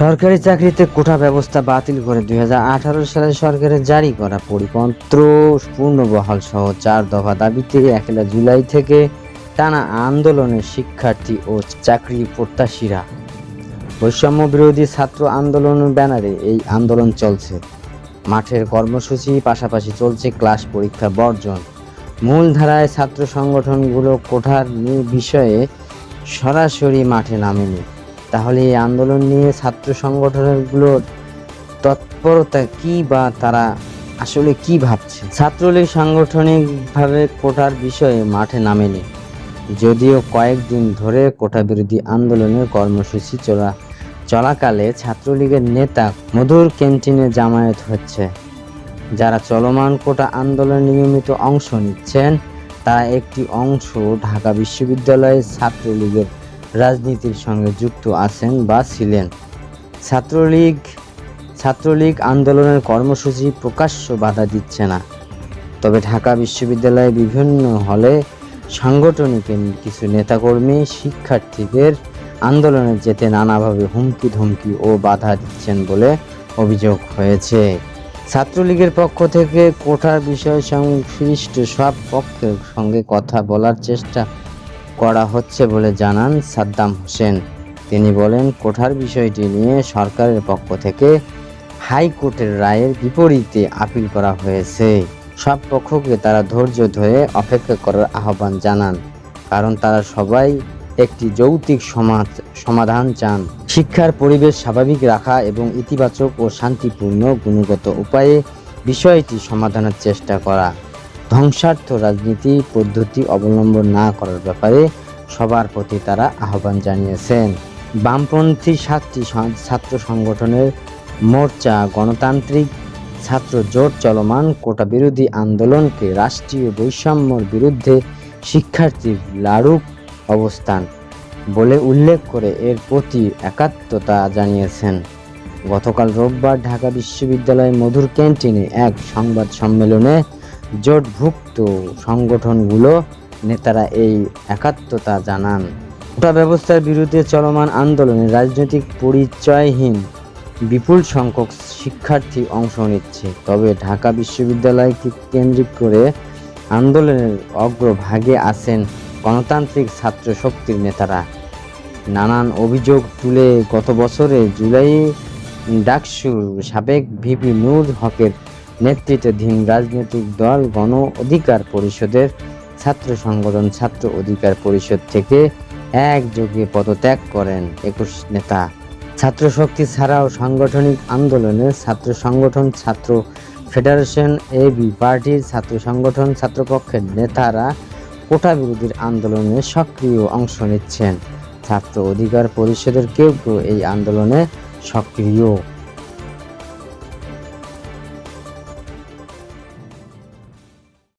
সরকারি চাকরিতে কোটা ব্যবস্থা বাতিল করে দুই হাজার আঠারো সালে সরকারের জারি করা পরিপত্র পূর্ণবহাল সহ চার দফা দাবিতে একলা জুলাই থেকে টানা আন্দোলনের শিক্ষার্থী ও চাকরি প্রত্যাশীরা। বৈষম্য বিরোধী ছাত্র আন্দোলনের ব্যানারে এই আন্দোলন চলছে। মাঠের কর্মসূচি পাশাপাশি চলছে ক্লাস পরীক্ষা বর্জন। মূলধারায় ছাত্র সংগঠনগুলো কোঠার বিষয়ে সরাসরি মাঠে নামেনি। তাহলে এই আন্দোলন নিয়ে ছাত্র সংগঠনগুলোর তৎপরতা কি বা তারা আসলে কি ভাবছে? ছাত্রলীগ সাংগঠনিকভাবে কোটার বিষয়ে মাঠে নামেনি। যদিও কয়েকদিন ধরে কোটা বিরোধী আন্দোলনের কর্মসূচি চলা চলাকালে ছাত্রলীগের নেতা মধুর ক্যান্টিনে জামায়াত হচ্ছে। যারা চলমান কোটা আন্দোলনে নিয়মিত অংশ নিচ্ছেন, তারা একটি অংশ ঢাকা বিশ্ববিদ্যালয়ের ছাত্রলীগের রাজনীতির সঙ্গে যুক্ত আছেন বা ছিলেন। ছাত্রলীগ ছাত্রলীগ আন্দোলনের কর্মসূচি প্রকাশ্য বাধা দিচ্ছে না। তবে ঢাকা বিশ্ববিদ্যালয়ে বিভিন্ন হলে সাংগঠনিক কিছু নেতাকর্মী, শিক্ষার্থীদের আন্দোলনে যেতে নানাভাবে হুমকি ধমকি ও বাধা দিচ্ছেন বলে অভিযোগ হয়েছে। ছাত্রলীগের পক্ষ থেকে কোঠার বিষয় সংশ্লিষ্ট সব পক্ষের সঙ্গে কথা বলার চেষ্টা করা হচ্ছে বলে জানান সাদ্দাম হোসেন। তিনি বলেন, কোঠার বিষয়টি নিয়ে সরকারের পক্ষ থেকে হাইকোর্টের রায়ের বিপরীতে আপিল করা হয়েছে। সব পক্ষকে তারা ধৈর্য ধরে অপেক্ষা করার আহ্বান জানান, কারণ তারা সবাই একটি যৌক্তিক সমাজ সমাধান চান। শিক্ষার পরিবেশ স্বাভাবিক রাখা এবং ইতিবাচক ও শান্তিপূর্ণ গুণগত উপায়ে বিষয়টি সমাধানের চেষ্টা করা। ধ্বংসার্থ রাজনীতি পদ্ধতি অবলম্বন না করার ব্যাপারে সবার প্রতি তারা আহ্বান জানিয়েছেন। বামপন্থী সাতটি ছাত্র সংগঠনের মোর্চা গণতান্ত্রিক ছাত্র জোট চলমান কোটা বিরোধী আন্দোলনকে রাষ্ট্রীয় বৈষম্যর বিরুদ্ধে শিক্ষার্থীর লাড়ুক অবস্থান বলে উল্লেখ করে এর প্রতি একাত্মতা জানিয়েছেন। গতকাল রোববার ঢাকা বিশ্ববিদ্যালয়ের মধুর ক্যান্টিনে এক সংবাদ সম্মেলনে জোটভুক্ত সংগঠনগুলো নেতারা এই একাত্মতা জানান। কোটা ব্যবস্থার বিরুদ্ধে চলমান আন্দোলনে রাজনৈতিক পরিচয়হীন বিপুল সংখ্যক শিক্ষার্থী অংশ নিচ্ছে। তবে ঢাকা বিশ্ববিদ্যালয়কে কেন্দ্রিক করে আন্দোলনের অগ্রভাগে আছেন গণতান্ত্রিক ছাত্র শক্তির নেতারা। নানান অভিযোগ তুলে গত বছরে জুলাই ডাকসুর সাবেক ভিপি নূর হকের নেতৃত্বাধীন রাজনৈতিক দল, গণ অধিকার পরিষদের ছাত্র সংগঠন, ছাত্র অধিকার পরিষদ থেকে একযোগে পদত্যাগ করেন একুশ নেতা। ছাত্র শক্তি ছাড়াও সাংগঠনিক আন্দোলনে ছাত্র সংগঠন, ছাত্র ফেডারেশন এবি পার্টির ছাত্র সংগঠন, ছাত্রপক্ষের নেতারা কোটা বিরোধীর আন্দোলনে সক্রিয় অংশ নিচ্ছেন। ছাত্র অধিকার পরিষদের কেউ কেউ এই আন্দোলনে সক্রিয়।